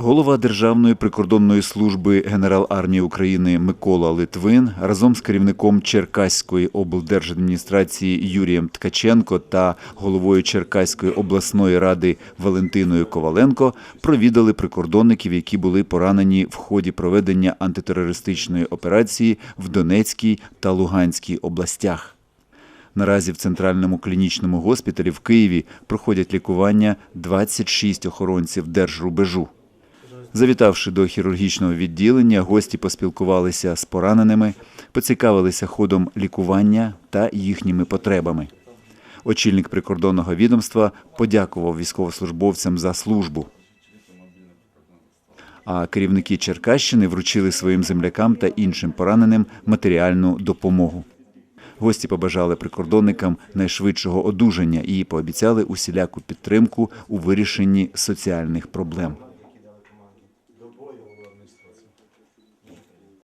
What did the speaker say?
Голова Державної прикордонної служби генерал армії України Микола Литвин разом з керівником Черкаської облдержадміністрації Юрієм Ткаченко та головою Черкаської обласної ради Валентиною Коваленко провідали прикордонників, які були поранені в ході проведення антитерористичної операції в Донецькій та Луганській областях. Наразі в центральному клінічному госпіталі в Києві проходять лікування 26 охоронців держрубежу. Завітавши до хірургічного відділення, гості поспілкувалися з пораненими, поцікавилися ходом лікування та їхніми потребами. Очільник прикордонного відомства подякував військовослужбовцям за службу. А керівники Черкащини вручили своїм землякам та іншим пораненим матеріальну допомогу. Гості побажали прикордонникам найшвидшого одужання і пообіцяли усіляку підтримку у вирішенні соціальних проблем.